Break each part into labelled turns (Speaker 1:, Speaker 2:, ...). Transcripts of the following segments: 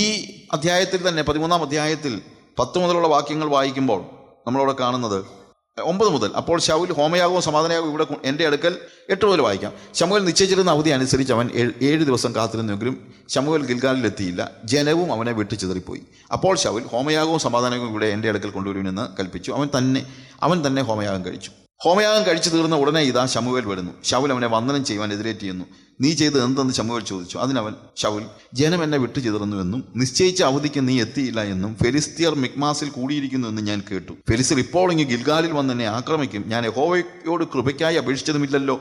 Speaker 1: ഈ അധ്യായത്തിൽ തന്നെ പതിമൂന്നാം അധ്യായത്തിൽ പത്ത് മുതലുള്ള വാക്യങ്ങൾ വായിക്കുമ്പോൾ നമ്മളവിടെ കാണുന്നത് ഒമ്പത് മുതൽ അപ്പോൾ ശൗൽ ഹോമയാകവും സമാധാനയാകും ഇവിടെ എൻ്റെ അടുക്കൽ എട്ട് മുതൽ വായിക്കാം ശമുവൽ നിശ്ചയിച്ചിരുന്ന അവധി അനുസരിച്ച് അവൻ ഏഴ് ദിവസം കാത്തിരുന്നെങ്കിലും ശമുവൽ ഗിൽഗാലിലെത്തിയില്ല ജനവും അവനെ വിട്ടു ചിതറിപ്പോയി അപ്പോൾ ശൗൽ ഹോമയാകവും സമാധാനവും ഇവിടെ എൻ്റെ അടുക്കൽ കൊണ്ടുവരുമെന്ന് കൽപ്പിച്ചു അവൻ തന്നെ അവൻ തന്നെ ഹോമയാഗം കഴിച്ചു ഹോമയാഗം കഴിച്ചു തീർന്ന ഉടനെ ഇതാ ശമുവേൽ വരുന്നു ഷൗൽ അവനെ വന്ദനം ചെയ്യുവാൻ എതിരേറ്റ് ചെയ്യുന്നു നീ ചെയ്ത് എന്തെന്ന് ശമുവേൽ ചോദിച്ചു അതിനവൻ ശൗൽ ജനം എന്നെ വിട്ടു എന്നും നിശ്ചയിച്ച അവധിക്ക് നീ എത്തിയില്ല എന്നും ഫെലിസ്തീയർ മിക്മാസിൽ എന്നും ഞാൻ കേട്ടു ഫെലിസ്തീർ ഇപ്പോൾ ഇങ്ങനെ ഗിൽഗാലിൽ വന്ന് എന്നെ ആക്രമിക്കും ഞാൻ ഹോമയോട് കൃപയ്ക്കായി അപേക്ഷിച്ചതുമില്ലല്ലോ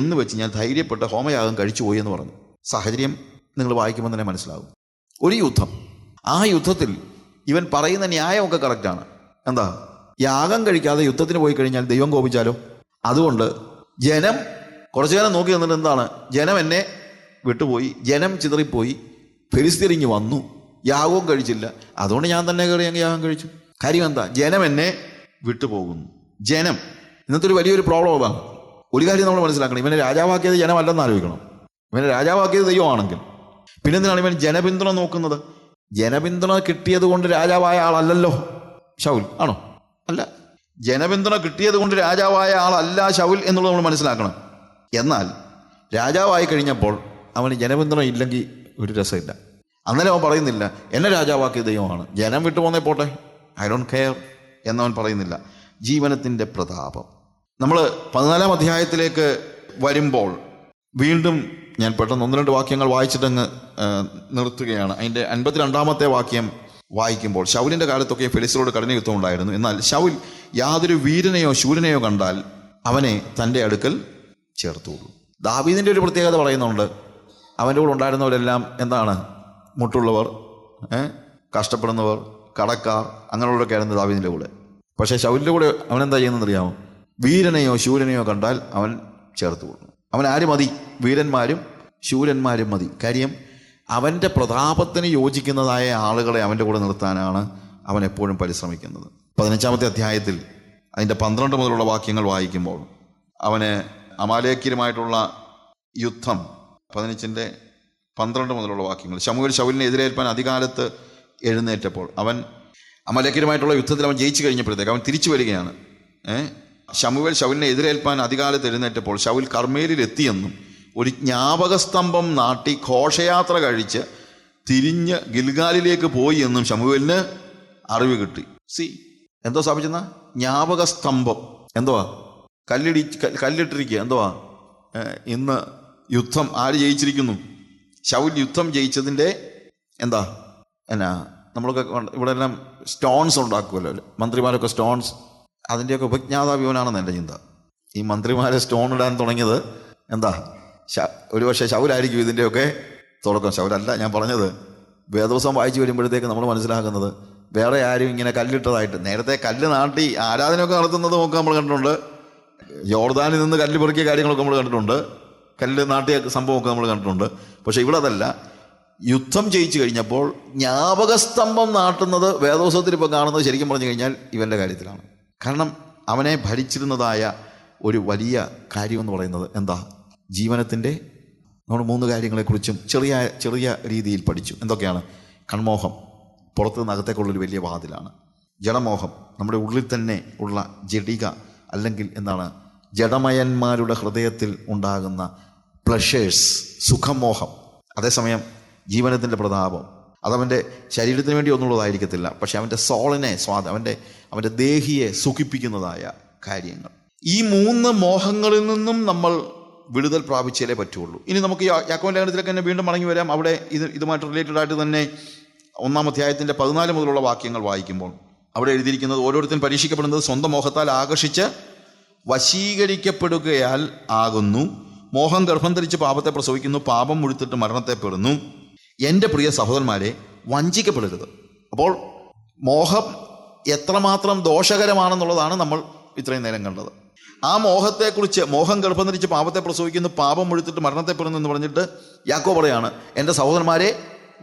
Speaker 1: എന്ന് വെച്ച് ഞാൻ ധൈര്യപ്പെട്ട് ഹോമയാഗം കഴിച്ചുപോയി എന്ന് പറഞ്ഞു സാഹചര്യം നിങ്ങൾ വായിക്കുമ്പോൾ തന്നെ മനസ്സിലാകും ഒരു യുദ്ധം ആ യുദ്ധത്തിൽ ഇവൻ പറയുന്ന ന്യായമൊക്കെ കറക്റ്റാണ് എന്താ യാഗം കഴിക്കാതെ യുദ്ധത്തിന് പോയി കഴിഞ്ഞാൽ ദൈവം കോപിച്ചാലോ അതുകൊണ്ട് ജനം കുറച്ചു നേരം നോക്കി നിന്നിട്ട് എന്താണ് ജനം എന്നെ വിട്ടുപോയി ജനം ചിതറിപ്പോയി ഫെരിസ്തിരിഞ്ഞ് വന്നു യാഗവും കഴിച്ചില്ല അതുകൊണ്ട് ഞാൻ തന്നെ കയറി അങ്ങ് യാഗം കഴിച്ചു കാര്യം എന്താ ജനം എന്നെ വിട്ടുപോകുന്നു ജനം ഇന്നത്തെ ഒരു വലിയൊരു പ്രോബ്ലം അതാണ് ഒരു കാര്യം നമ്മൾ മനസ്സിലാക്കണം ഇവനെ രാജാവാക്കിയത് ജനമല്ലെന്ന് ആലോചിക്കണം ഇവനെ രാജാവാക്കിയത് ദൈവമാണെങ്കിൽ പിന്നെന്തിനാണ് ഇവൻ ജനപിന്തുണ നോക്കുന്നത് ജനപിന്തുണ കിട്ടിയത് കൊണ്ട് രാജാവായ ആളല്ലല്ലോ ഷൗൽ ആണോ അല്ല ജനപിന്തുണ കിട്ടിയത് കൊണ്ട് രാജാവായ ആളല്ല ശൗൽ എന്നുള്ളത് നമ്മൾ മനസ്സിലാക്കണം എന്നാൽ രാജാവായി കഴിഞ്ഞപ്പോൾ അവന് ജനപിന്തുണ ഇല്ലെങ്കിൽ ഒരു രസമില്ല അന്നേരം അവൻ പറയുന്നില്ല എന്നെ രാജാവാക്കിയ ദൈവമാണ് ജനം വിട്ടുപോന്നേ പോട്ടെ ഐ ഡോണ്ട് കെയർ എന്നവൻ പറയുന്നില്ല ജീവനത്തിൻ്റെ പ്രതാപം നമ്മൾ പതിനാലാം അധ്യായത്തിലേക്ക് വരുമ്പോൾ വീണ്ടും ഞാൻ പെട്ടെന്ന് ഒന്ന് രണ്ട് വാക്യങ്ങൾ വായിച്ചിട്ടങ്ങ് നിർത്തുകയാണ് അതിൻ്റെ രണ്ടാമത്തെ വാക്യം വായിക്കുമ്പോൾ ശൗലിൻ്റെ കാലത്തൊക്കെ ഫെലിസിനോട് കഠിന യുദ്ധം ഉണ്ടായിരുന്നു എന്നാൽ ശൗൽ യാതൊരു വീരനെയോ ശൂരനെയോ കണ്ടാൽ അവനെ തൻ്റെ അടുക്കൽ ചേർത്തുള്ളൂ ദാവീദിൻ്റെ ഒരു പ്രത്യേകത പറയുന്നുണ്ട് അവൻ്റെ കൂടെ ഉണ്ടായിരുന്നവരെല്ലാം എന്താണ് മുട്ടുള്ളവർ കഷ്ടപ്പെടുന്നവർ കടക്കാർ അങ്ങനെയുള്ളവരൊക്കെ ആയിരുന്നു ദാവീദിൻ്റെ കൂടെ പക്ഷേ ശൗലിൻ്റെ കൂടെ അവൻ എന്താ അറിയാമോ വീരനെയോ ശൂരനെയോ കണ്ടാൽ അവൻ ചേർത്ത് അവൻ ആര് മതി വീരന്മാരും ശൂരന്മാരും മതി കാര്യം അവൻ്റെ പ്രതാപത്തിന് യോജിക്കുന്നതായ ആളുകളെ അവൻ്റെ കൂടെ നിർത്താനാണ് അവൻ എപ്പോഴും പരിശ്രമിക്കുന്നത് പതിനഞ്ചാമത്തെ അധ്യായത്തിൽ അതിൻ്റെ പന്ത്രണ്ട് മുതലുള്ള വാക്യങ്ങൾ വായിക്കുമ്പോൾ അവന് അമാലേക്കിരുമായിട്ടുള്ള യുദ്ധം പതിനഞ്ചിൻ്റെ പന്ത്രണ്ട് മുതലുള്ള വാക്യങ്ങൾ ശമുവിൽ ശൗലിനെ എതിരേൽപ്പാൻ അധികാലത്ത് എഴുന്നേറ്റപ്പോൾ അവൻ അമലേക്കരുമായിട്ടുള്ള യുദ്ധത്തിൽ അവൻ ജയിച്ചു കഴിഞ്ഞപ്പോഴത്തേക്ക് അവൻ തിരിച്ചു വരികയാണ് ഏഹ് ശമുവേൽ ശൗലിനെ എതിരേൽപ്പാൻ അധികാലത്ത് എഴുന്നേറ്റപ്പോൾ ശൗൽ കർമ്മേലിൽ എത്തിയെന്നും ഒരു ജ്ഞാപകസ്തംഭം നാട്ടി ഘോഷയാത്ര കഴിച്ച് തിരിഞ്ഞ് ഗിൽഗാലിലേക്ക് പോയി എന്നും ശമുവേലിന് അറിവ് കിട്ടി സി എന്തോ സ്ഥാപിച്ചെന്ന ജ്ഞാപകസ്തംഭം എന്തുവാ കല്ലിടി കല്ലിട്ടിരിക്കുക എന്തുവാ ഇന്ന് യുദ്ധം ആര് ജയിച്ചിരിക്കുന്നു ശൗൽ യുദ്ധം ജയിച്ചതിൻ്റെ എന്താ എന്നാ നമ്മളൊക്കെ ഇവിടെ എല്ലാം സ്റ്റോൺസ് ഉണ്ടാക്കുമല്ലോ മന്ത്രിമാരൊക്കെ സ്റ്റോൺസ് അതിൻ്റെയൊക്കെ ഉപജ്ഞാതാവ് എൻ്റെ ചിന്ത ഈ മന്ത്രിമാരെ സ്റ്റോൺ ഇടാൻ തുടങ്ങിയത് എന്താ ഒരുപക്ഷെ ശൗരായിരിക്കും ഇതിൻ്റെയൊക്കെ തുടക്കം ശൗരല്ല ഞാൻ പറഞ്ഞത് വേദവസം വായിച്ചു വരുമ്പോഴത്തേക്ക് നമ്മൾ മനസ്സിലാക്കുന്നത് വേറെ ആരും ഇങ്ങനെ കല്ലിട്ടതായിട്ട് നേരത്തെ കല്ല് നാട്ടി ആരാധനയൊക്കെ നടത്തുന്നതും ഒക്കെ നമ്മൾ കണ്ടിട്ടുണ്ട് യോർദാനിൽ നിന്ന് കല്ല് പെറുക്കിയ കാര്യങ്ങളൊക്കെ നമ്മൾ കണ്ടിട്ടുണ്ട് കല്ല് നാട്ടിയ സംഭവമൊക്കെ നമ്മൾ കണ്ടിട്ടുണ്ട് പക്ഷേ ഇവിടെ അതല്ല യുദ്ധം ജയിച്ചു കഴിഞ്ഞപ്പോൾ ജ്ഞാപകസ്തംഭം നാട്ടുന്നത് വേദോത്സവത്തിൽ ഇപ്പോൾ കാണുന്നത് ശരിക്കും പറഞ്ഞു കഴിഞ്ഞാൽ ഇവൻ്റെ കാര്യത്തിലാണ് കാരണം അവനെ ഭരിച്ചിരുന്നതായ ഒരു വലിയ കാര്യമെന്ന് പറയുന്നത് എന്താ ജീവനത്തിൻ്റെ നമ്മൾ മൂന്ന് കാര്യങ്ങളെക്കുറിച്ചും ചെറിയ ചെറിയ രീതിയിൽ പഠിച്ചു എന്തൊക്കെയാണ് കൺമോഹം പുറത്തു നിന്നകത്തേക്കുള്ളൊരു വലിയ വാതിലാണ് ജഡമോഹം നമ്മുടെ ഉള്ളിൽ തന്നെ ഉള്ള ജഡിക അല്ലെങ്കിൽ എന്താണ് ജഡമയന്മാരുടെ ഹൃദയത്തിൽ ഉണ്ടാകുന്ന പ്ലഷേഴ്സ് സുഖമോഹം അതേസമയം ജീവനത്തിൻ്റെ പ്രതാപം അതവൻ്റെ ശരീരത്തിന് വേണ്ടി ഒന്നുള്ളതായിരിക്കത്തില്ല പക്ഷെ അവൻ്റെ സോളിനെ സ്വാദ അവൻ്റെ അവൻ്റെ ദേഹിയെ സുഖിപ്പിക്കുന്നതായ കാര്യങ്ങൾ ഈ മൂന്ന് മോഹങ്ങളിൽ നിന്നും നമ്മൾ വിടുതൽ പ്രാപിച്ചാലേ പറ്റുള്ളൂ ഇനി നമുക്ക് യാക്കോൻ ലേഖനത്തിലേക്ക് തന്നെ വീണ്ടും മടങ്ങി വരാം അവിടെ ഇത് ഇതുമായിട്ട് റിലേറ്റഡ് ആയിട്ട് തന്നെ ഒന്നാം അധ്യായത്തിൻ്റെ പതിനാല് മുതലുള്ള വാക്യങ്ങൾ വായിക്കുമ്പോൾ അവിടെ എഴുതിയിരിക്കുന്നത് ഓരോരുത്തരും പരീക്ഷിക്കപ്പെടുന്നത് സ്വന്തം മോഹത്താൽ ആകർഷിച്ച് വശീകരിക്കപ്പെടുകയാൽ ആകുന്നു മോഹം ഗർഭം ധരിച്ച് പാപത്തെ പ്രസവിക്കുന്നു പാപം മുഴുത്തിട്ട് മരണത്തെ പെടുന്നു എൻ്റെ പ്രിയ സഹോദരന്മാരെ വഞ്ചിക്കപ്പെടരുത് അപ്പോൾ മോഹം എത്രമാത്രം ദോഷകരമാണെന്നുള്ളതാണ് നമ്മൾ ഇത്രയും നേരം കണ്ടത് ആ മോഹത്തെക്കുറിച്ച് മോഹം ഗർഭം ധരിച്ച് പാപത്തെ പ്രസവിക്കുന്നു പാപം മുഴുത്തിട്ട് മരണത്തെ പിറന്നു എന്ന് പറഞ്ഞിട്ട് യാക്കോ പറയാണ് എൻ്റെ സഹോദരന്മാരെ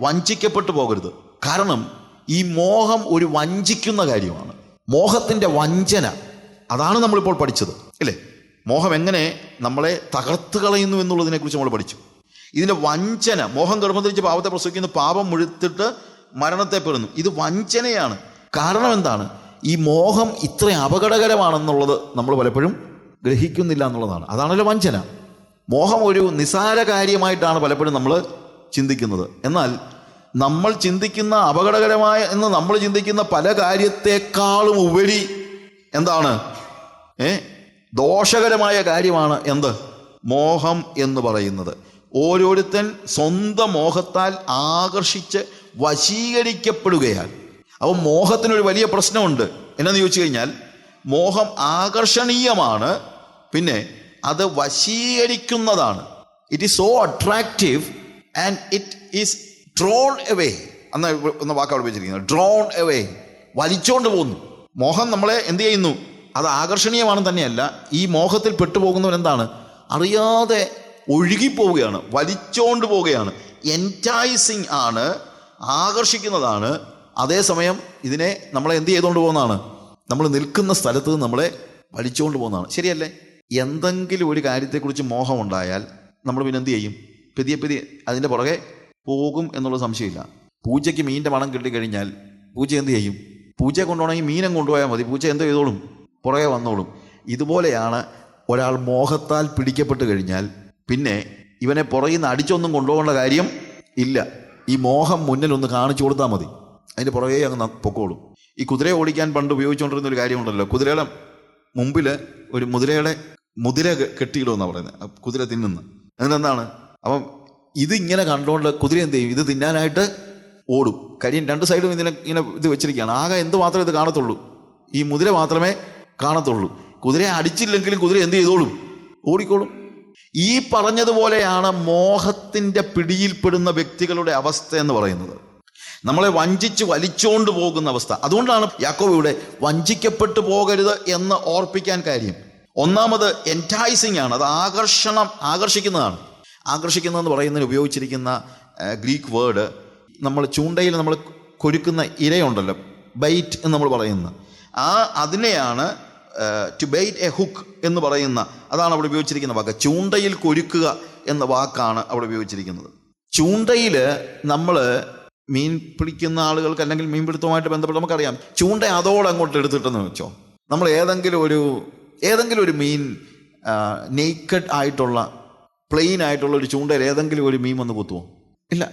Speaker 1: വഞ്ചിക്കപ്പെട്ടു പോകരുത് കാരണം ഈ മോഹം ഒരു വഞ്ചിക്കുന്ന കാര്യമാണ് മോഹത്തിൻ്റെ വഞ്ചന അതാണ് നമ്മളിപ്പോൾ പഠിച്ചത് അല്ലേ മോഹം എങ്ങനെ നമ്മളെ തകർത്ത് കളയുന്നു എന്നുള്ളതിനെക്കുറിച്ച് നമ്മൾ പഠിച്ചു ഇതിൻ്റെ വഞ്ചന മോഹം ഗർഭം ധരിച്ച് പാപത്തെ പ്രസവിക്കുന്നു പാപം മുഴുത്തിട്ട് മരണത്തെ പെടുന്നു ഇത് വഞ്ചനയാണ് കാരണം എന്താണ് ഈ മോഹം ഇത്ര അപകടകരമാണെന്നുള്ളത് നമ്മൾ പലപ്പോഴും ഗ്രഹിക്കുന്നില്ല എന്നുള്ളതാണ് അതാണല്ലോ വഞ്ചന മോഹം ഒരു നിസാര കാര്യമായിട്ടാണ് പലപ്പോഴും നമ്മൾ ചിന്തിക്കുന്നത് എന്നാൽ നമ്മൾ ചിന്തിക്കുന്ന അപകടകരമായ എന്ന് നമ്മൾ ചിന്തിക്കുന്ന പല കാര്യത്തെക്കാളും ഉപരി എന്താണ് ഏ ദോഷകരമായ കാര്യമാണ് എന്ത് മോഹം എന്ന് പറയുന്നത് ഓരോരുത്തൻ സ്വന്തം മോഹത്താൽ ആകർഷിച്ച് വശീകരിക്കപ്പെടുകയാണ് അപ്പോൾ മോഹത്തിനൊരു വലിയ പ്രശ്നമുണ്ട് എന്നാന്ന് ചോദിച്ചു കഴിഞ്ഞാൽ മോഹം ആകർഷണീയമാണ് പിന്നെ അത് വശീകരിക്കുന്നതാണ് it is so attractive and it is drawn away അന്ന് എന്ന വാക്ക് അവിടെ വെച്ചിരിക്കുന്നത് ഡ്രോൺ എവേ വലിച്ചോണ്ട് പോകുന്നു മോഹം നമ്മളെ എന്ത് ചെയ്യുന്നു അത് ആകർഷണീയമാണ് തന്നെയല്ല ഈ മോഹത്തിൽ പെട്ടുപോകുന്നവൻ എന്താണ് അറിയാതെ ഒഴുകിപ്പോവുകയാണ് വലിച്ചോണ്ട് പോവുകയാണ് എൻറ്റൈസിങ് ആണ് ആകർഷിക്കുന്നതാണ് അതേസമയം ഇതിനെ നമ്മളെ എന്ത് ചെയ്തുകൊണ്ട് പോകുന്നതാണ് നമ്മൾ നിൽക്കുന്ന സ്ഥലത്ത് നിന്ന് നമ്മളെ വലിച്ചുകൊണ്ട് പോകുന്നതാണ് ശരിയല്ലേ എന്തെങ്കിലും ഒരു കാര്യത്തെക്കുറിച്ച് മോഹമുണ്ടായാൽ നമ്മൾ പിന്നെ എന്ത് ചെയ്യും പതിയെ പതിയെ അതിൻ്റെ പുറകെ പോകും എന്നുള്ള സംശയമില്ല പൂജയ്ക്ക് മീനിൻ്റെ മണം കിട്ടിക്കഴിഞ്ഞാൽ പൂജ എന്ത് ചെയ്യും പൂജയെ കൊണ്ടുപോകണമെങ്കിൽ മീനം കൊണ്ടുപോയാൽ മതി പൂജ എന്ത് ചെയ്തോളും പുറകെ വന്നോളും ഇതുപോലെയാണ് ഒരാൾ മോഹത്താൽ പിടിക്കപ്പെട്ട് കഴിഞ്ഞാൽ പിന്നെ ഇവനെ പുറകിൽ നിന്ന് അടിച്ചൊന്നും കൊണ്ടുപോകേണ്ട കാര്യം ഇല്ല ഈ മോഹം മുന്നിൽ ഒന്ന് കാണിച്ചു കൊടുത്താൽ മതി അതിൻ്റെ പുറകെ അങ്ങ് പൊക്കോളും ഈ കുതിരയെ ഓടിക്കാൻ പണ്ട് ഉപയോഗിച്ചുകൊണ്ടിരുന്ന ഒരു കാര്യമുണ്ടല്ലോ കുതിരയുടെ മുമ്പിൽ ഒരു മുതിരയുടെ മുതിര കെട്ടിയിടുമെന്ന് പറയുന്നത് കുതിര തിന്നുന്ന അതിനെന്താണ് അപ്പം ഇങ്ങനെ കണ്ടുകൊണ്ട് കുതിര എന്ത് ചെയ്യും ഇത് തിന്നാനായിട്ട് ഓടും കരിയൻ രണ്ട് സൈഡും ഇതിനെ ഇങ്ങനെ ഇത് വെച്ചിരിക്കുകയാണ് ആകെ എന്ത് മാത്രമേ ഇത് കാണത്തുള്ളൂ ഈ മുതിര മാത്രമേ കാണത്തുള്ളൂ കുതിരയെ അടിച്ചില്ലെങ്കിലും കുതിര എന്ത് ചെയ്തോളും ഓടിക്കോളും ഈ പറഞ്ഞതുപോലെയാണ് മോഹത്തിൻ്റെ പിടിയിൽപ്പെടുന്ന വ്യക്തികളുടെ അവസ്ഥ എന്ന് പറയുന്നത് നമ്മളെ വഞ്ചിച്ച് വലിച്ചുകൊണ്ട് പോകുന്ന അവസ്ഥ അതുകൊണ്ടാണ് യാക്കോബ് ഇവിടെ വഞ്ചിക്കപ്പെട്ടു പോകരുത് എന്ന് ഓർപ്പിക്കാൻ കാര്യം ഒന്നാമത് എൻറ്റൈസിങ് ആണ് അത് ആകർഷണം ആകർഷിക്കുന്നതാണ് ആകർഷിക്കുന്നതെന്ന് പറയുന്നതിന് ഉപയോഗിച്ചിരിക്കുന്ന ഗ്രീക്ക് വേർഡ് നമ്മൾ ചൂണ്ടയിൽ നമ്മൾ കൊരുക്കുന്ന ഇരയുണ്ടല്ലോ ബൈറ്റ് എന്ന് നമ്മൾ പറയുന്നത് ആ അതിനെയാണ് ടു ബൈറ്റ് എ ഹുക്ക് എന്ന് പറയുന്ന അതാണ് അവിടെ ഉപയോഗിച്ചിരിക്കുന്ന വാക്ക് ചൂണ്ടയിൽ കൊരുക്കുക എന്ന വാക്കാണ് അവിടെ ഉപയോഗിച്ചിരിക്കുന്നത് ചൂണ്ടയിൽ നമ്മൾ മീൻ പിടിക്കുന്ന ആളുകൾക്ക് അല്ലെങ്കിൽ മീൻ ബന്ധപ്പെട്ട് നമുക്കറിയാം ചൂണ്ട അതോടെ അങ്ങോട്ട് എടുത്തിട്ടെന്ന് വെച്ചോ നമ്മൾ ഏതെങ്കിലും ഒരു ഏതെങ്കിലും ഒരു മീൻ നെയ്ക്കഡ് ആയിട്ടുള്ള പ്ലെയിൻ ആയിട്ടുള്ള ഒരു ചൂണ്ടയിൽ ഏതെങ്കിലും ഒരു മീൻ വന്ന് കുത്തുമോ ഇല്ല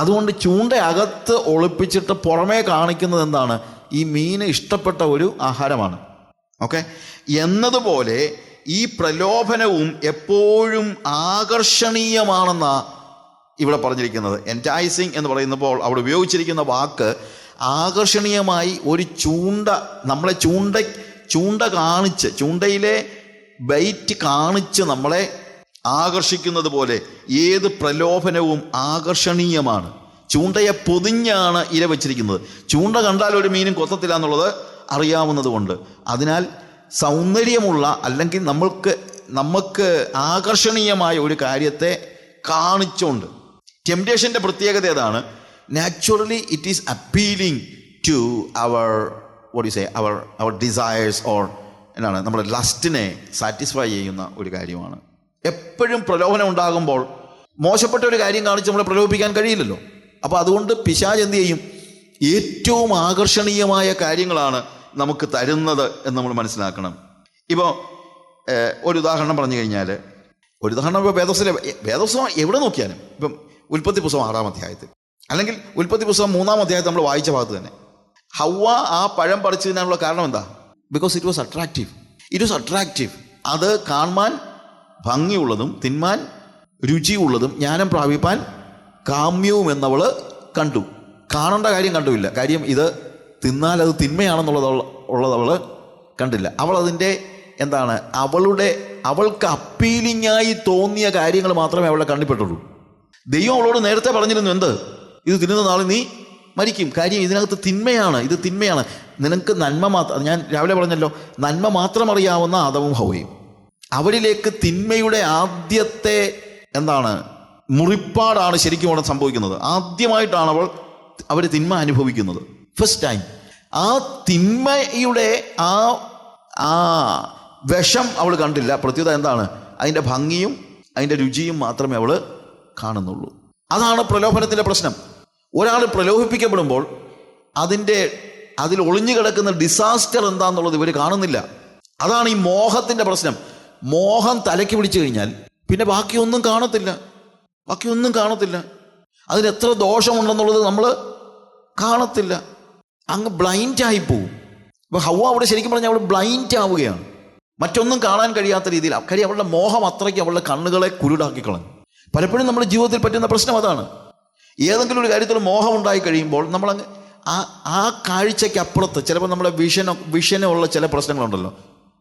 Speaker 1: അതുകൊണ്ട് ചൂണ്ട അകത്ത് ഒളിപ്പിച്ചിട്ട് പുറമേ കാണിക്കുന്നത് എന്താണ് ഈ മീന് ഇഷ്ടപ്പെട്ട ഒരു ആഹാരമാണ് ഓക്കെ എന്നതുപോലെ ഈ പ്രലോഭനവും എപ്പോഴും ആകർഷണീയമാണെന്നാണ് ഇവിടെ പറഞ്ഞിരിക്കുന്നത് എൻറ്റൈസിങ് എന്ന് പറയുന്നപ്പോൾ അവിടെ ഉപയോഗിച്ചിരിക്കുന്ന വാക്ക് ആകർഷണീയമായി ഒരു ചൂണ്ട നമ്മളെ ചൂണ്ട ചൂണ്ട കാണിച്ച് ചൂണ്ടയിലെ ബൈറ്റ് കാണിച്ച് നമ്മളെ ആകർഷിക്കുന്നത് പോലെ ഏത് പ്രലോഭനവും ആകർഷണീയമാണ് ചൂണ്ടയെ പൊതിഞ്ഞാണ് ഇര വച്ചിരിക്കുന്നത് ചൂണ്ട കണ്ടാൽ ഒരു മീനും കൊത്തത്തില്ല എന്നുള്ളത് അറിയാവുന്നതുകൊണ്ട് അതിനാൽ സൗന്ദര്യമുള്ള അല്ലെങ്കിൽ നമ്മൾക്ക് നമുക്ക് ആകർഷണീയമായ ഒരു കാര്യത്തെ കാണിച്ചുകൊണ്ട് ടെംപ്റ്റേഷൻ്റെ പ്രത്യേകത ഏതാണ് naturally it is appealing to our what you say our our desires or എന്നാണ് നമ്മുടെ ലസ്റ്റിനെ സാറ്റിസ്ഫൈ ചെയ്യുന്ന ഒരു കാര്യമാണ് എപ്പോഴും പ്രലോഭനം ഉണ്ടാകുമ്പോൾ മോശപ്പെട്ട ഒരു കാര്യം കാണിച്ച് നമ്മളെ പ്രലോഭിപ്പിക്കാൻ കഴിയില്ലല്ലോ അപ്പോൾ അതുകൊണ്ട് പിശാജ് എന്ത് ചെയ്യും ഏറ്റവും ആകർഷണീയമായ കാര്യങ്ങളാണ് നമുക്ക് തരുന്നത് എന്ന് നമ്മൾ മനസ്സിലാക്കണം ഇപ്പോൾ ഒരു ഉദാഹരണം പറഞ്ഞു കഴിഞ്ഞാൽ ഒരു ഉദാഹരണം ഇപ്പോൾ വേദോസിലെ വേദോസം എവിടെ നോക്കിയാലും ഇപ്പം ഉൽപ്പത്തി പുസ്തകം ആറാം അധ്യായത്തിൽ അല്ലെങ്കിൽ ഉൽപ്പത്തി പുസ്തകം മൂന്നാം അധ്യായത്തിൽ നമ്മൾ വായിച്ച ഭാഗത്ത് തന്നെ ഹൗവ ആ പഴം പറിച്ചതിനുള്ള കാരണം എന്താ because it was attractive it was attractive അത് കാണുവാൻ ഭംഗിയുള്ളതും തിന്മാൻ രുചിയുള്ളതും ജ്ഞാനം പ്രാപിപ്പാൻ കാമ്യവും എന്നവൾ കണ്ടു കാണേണ്ട കാര്യം കണ്ടുമില്ല കാര്യം ഇത് തിന്നാൽ അത് തിന്മയാണെന്നുള്ളത് ഉള്ളതവൾ കണ്ടില്ല അവൾ അതിൻ്റെ എന്താണ് അവളുടെ അവൾക്ക് അപ്പീലിങ്ങായി തോന്നിയ കാര്യങ്ങൾ മാത്രമേ അവളെ കണ്ടിപ്പെട്ടുള്ളൂ ദൈവം അവളോട് നേരത്തെ പറഞ്ഞിരുന്നു എന്ത് ഇത് തിന്നുന്ന നാളെ നീ മരിക്കും കാര്യം ഇതിനകത്ത് തിന്മയാണ് ഇത് തിന്മയാണ് നിനക്ക് നന്മ മാത്രം ഞാൻ രാവിലെ പറഞ്ഞല്ലോ നന്മ മാത്രം അറിയാവുന്ന ആദവും ഹൗവയും അവരിലേക്ക് തിന്മയുടെ ആദ്യത്തെ എന്താണ് മുറിപ്പാടാണ് ശരിക്കും അവിടെ സംഭവിക്കുന്നത് ആദ്യമായിട്ടാണ് അവൾ അവർ തിന്മ അനുഭവിക്കുന്നത് ഫസ്റ്റ് ടൈം ആ തിന്മയുടെ ആ ആ വിഷം അവൾ കണ്ടില്ല പ്രത്യേകത എന്താണ് അതിൻ്റെ ഭംഗിയും അതിൻ്റെ രുചിയും മാത്രമേ അവൾ കാണുന്നുള്ളൂ അതാണ് പ്രലോഭനത്തിൻ്റെ പ്രശ്നം ഒരാൾ പ്രലോഭിപ്പിക്കപ്പെടുമ്പോൾ അതിൻ്റെ അതിൽ ഒളിഞ്ഞു കിടക്കുന്ന ഡിസാസ്റ്റർ എന്താണെന്നുള്ളത് ഇവർ കാണുന്നില്ല അതാണ് ഈ മോഹത്തിൻ്റെ പ്രശ്നം മോഹം തലയ്ക്ക് പിടിച്ചു കഴിഞ്ഞാൽ പിന്നെ ബാക്കിയൊന്നും കാണത്തില്ല ബാക്കിയൊന്നും കാണത്തില്ല അതിന് എത്ര ദോഷമുണ്ടെന്നുള്ളത് നമ്മൾ കാണത്തില്ല അങ്ങ് ബ്ലൈൻഡായി പോവും അപ്പോൾ ഹൗവ അവിടെ ശരിക്കും പറഞ്ഞാൽ അവൾ ബ്ലൈൻഡ് ആവുകയാണ് മറ്റൊന്നും കാണാൻ കഴിയാത്ത രീതിയിൽ കാര്യം അവളുടെ മോഹം അത്രയ്ക്ക് അവളുടെ കണ്ണുകളെ കുരുടാക്കി കളഞ്ഞു പലപ്പോഴും നമ്മുടെ ജീവിതത്തിൽ പറ്റുന്ന പ്രശ്നം അതാണ് ഏതെങ്കിലും ഒരു കാര്യത്തിൽ മോഹം ഉണ്ടായി കഴിയുമ്പോൾ നമ്മൾ അങ്ങ് ആ ആ കാഴ്ചയ്ക്ക് അപ്പുറത്ത് ചിലപ്പോൾ നമ്മുടെ വിഷൻ വിഷനുള്ള ചില പ്രശ്നങ്ങളുണ്ടല്ലോ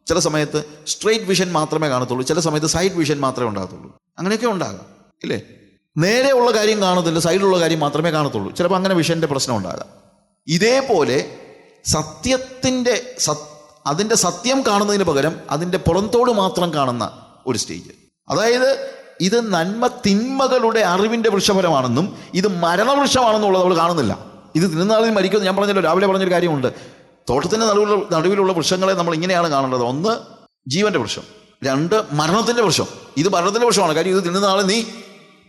Speaker 1: ചില സമയത്ത് സ്ട്രെയിറ്റ് വിഷൻ മാത്രമേ കാണത്തുള്ളൂ ചില സമയത്ത് സൈഡ് വിഷൻ മാത്രമേ ഉണ്ടാകത്തുള്ളൂ അങ്ങനെയൊക്കെ ഉണ്ടാകാം ഇല്ലേ നേരെയുള്ള കാര്യം കാണത്തില്ല സൈഡിലുള്ള കാര്യം മാത്രമേ കാണത്തുള്ളൂ ചിലപ്പോൾ അങ്ങനെ വിഷൻ്റെ പ്രശ്നം ഉണ്ടാകാം ഇതേപോലെ സത്യത്തിൻ്റെ സത് അതിൻ്റെ സത്യം കാണുന്നതിന് പകരം അതിൻ്റെ പുറന്തോട് മാത്രം കാണുന്ന ഒരു സ്റ്റേജ് അതായത് ഇത് നന്മ തിന്മകളുടെ അറിവിൻ്റെ വൃക്ഷഫലമാണെന്നും ഇത് മരണവൃക്ഷമാണെന്നുള്ളത് അവൾ കാണുന്നില്ല ഇത് തിന്നാളിൽ മരിക്കുമെന്ന് ഞാൻ പറഞ്ഞല്ലോ രാവിലെ പറഞ്ഞൊരു കാര്യമുണ്ട് തോട്ടത്തിൻ്റെ നടുവിലുള്ള നടുവിലുള്ള വൃക്ഷങ്ങളെ നമ്മൾ ഇങ്ങനെയാണ് കാണേണ്ടത് ഒന്ന് ജീവൻ്റെ വൃക്ഷം രണ്ട് മരണത്തിൻ്റെ വൃക്ഷം ഇത് മരണത്തിൻ്റെ വൃക്ഷമാണ് കാര്യം ഇത് തിന്നുന്ന നീ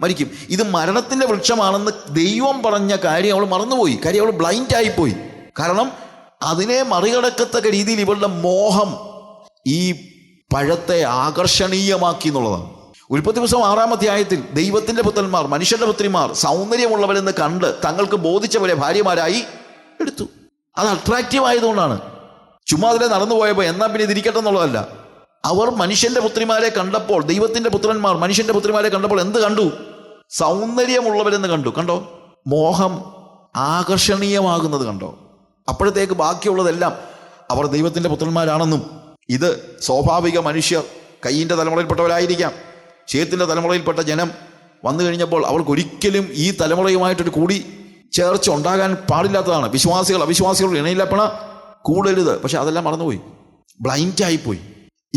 Speaker 1: മരിക്കും ഇത് മരണത്തിൻ്റെ വൃക്ഷമാണെന്ന് ദൈവം പറഞ്ഞ കാര്യം അവൾ മറന്നുപോയി കാര്യം അവൾ ബ്ലൈൻഡ് ആയിപ്പോയി കാരണം അതിനെ മറികടക്കത്തക്ക രീതിയിൽ ഇവളുടെ മോഹം ഈ പഴത്തെ ആകർഷണീയമാക്കി എന്നുള്ളതാണ് ഉൽപ്പത്തി പുസ്തകം ആറാം അധ്യായത്തിൽ ദൈവത്തിന്റെ പുത്രന്മാർ മനുഷ്യന്റെ പുത്രിമാർ സൗന്ദര്യമുള്ളവരെന്ന് കണ്ട് തങ്ങൾക്ക് ബോധിച്ചവരെ ഭാര്യമാരായി എടുത്തു അത് അട്രാക്റ്റീവ് ആയതുകൊണ്ടാണ് ചുമ്മാ അതിലെ നടന്നു പോയപ്പോൾ എന്നാൽ പിന്നെ ഇതിരിക്കട്ടെ എന്നുള്ളതല്ല അവർ മനുഷ്യന്റെ പുത്രിമാരെ കണ്ടപ്പോൾ ദൈവത്തിന്റെ പുത്രന്മാർ മനുഷ്യന്റെ പുത്രിമാരെ കണ്ടപ്പോൾ എന്ത് കണ്ടു സൗന്ദര്യമുള്ളവരെന്ന് കണ്ടു കണ്ടോ മോഹം ആകർഷണീയമാകുന്നത് കണ്ടോ അപ്പോഴത്തേക്ക് ബാക്കിയുള്ളതെല്ലാം അവർ ദൈവത്തിൻ്റെ പുത്രന്മാരാണെന്നും ഇത് സ്വാഭാവിക മനുഷ്യർ കയ്യിൻ്റെ തലമുറയിൽപ്പെട്ടവരായിരിക്കാം ഷെയ്ത്തിൻ്റെ തലമുറയിൽപ്പെട്ട ജനം വന്നു കഴിഞ്ഞപ്പോൾ അവൾക്കൊരിക്കലും ഈ തലമുറയുമായിട്ടൊരു കൂടി ചേർച്ച ഉണ്ടാകാൻ പാടില്ലാത്തതാണ് വിശ്വാസികൾ അവിശ്വാസികൾ ഇണയിലപ്പണ കൂടരുത് പക്ഷെ അതെല്ലാം മറന്നുപോയി ബ്ലൈൻഡായിപ്പോയി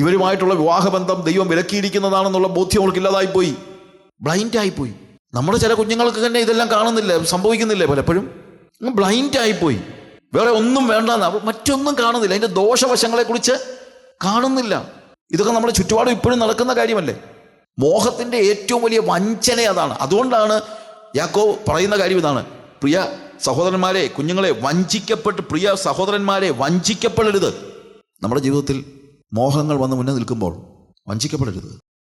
Speaker 1: ഇവരുമായിട്ടുള്ള വിവാഹബന്ധം ദൈവം വിലക്കിയിരിക്കുന്നതാണെന്നുള്ള ബോധ്യം അവൾക്ക് ഇല്ലാതായിപ്പോയി ബ്ലൈൻഡായിപ്പോയി നമ്മുടെ ചില കുഞ്ഞുങ്ങൾക്ക് തന്നെ ഇതെല്ലാം കാണുന്നില്ല സംഭവിക്കുന്നില്ലേ പലപ്പോഴും ബ്ലൈൻഡായിപ്പോയി വേറെ ഒന്നും വേണ്ടെന്ന് മറ്റൊന്നും കാണുന്നില്ല അതിൻ്റെ ദോഷവശങ്ങളെക്കുറിച്ച് കാണുന്നില്ല ഇതൊക്കെ നമ്മുടെ ചുറ്റുപാടും ഇപ്പോഴും നടക്കുന്ന കാര്യമല്ലേ മോഹത്തിൻ്റെ ഏറ്റവും വലിയ വഞ്ചന അതാണ് അതുകൊണ്ടാണ് യാക്കോ പറയുന്ന കാര്യം ഇതാണ് പ്രിയ സഹോദരന്മാരെ കുഞ്ഞുങ്ങളെ വഞ്ചിക്കപ്പെട്ട് പ്രിയ സഹോദരന്മാരെ വഞ്ചിക്കപ്പെടരുത് നമ്മുടെ ജീവിതത്തിൽ മോഹങ്ങൾ വന്ന് മുന്നേ നിൽക്കുമ്പോൾ വഞ്ചിക്കപ്പെടരുത്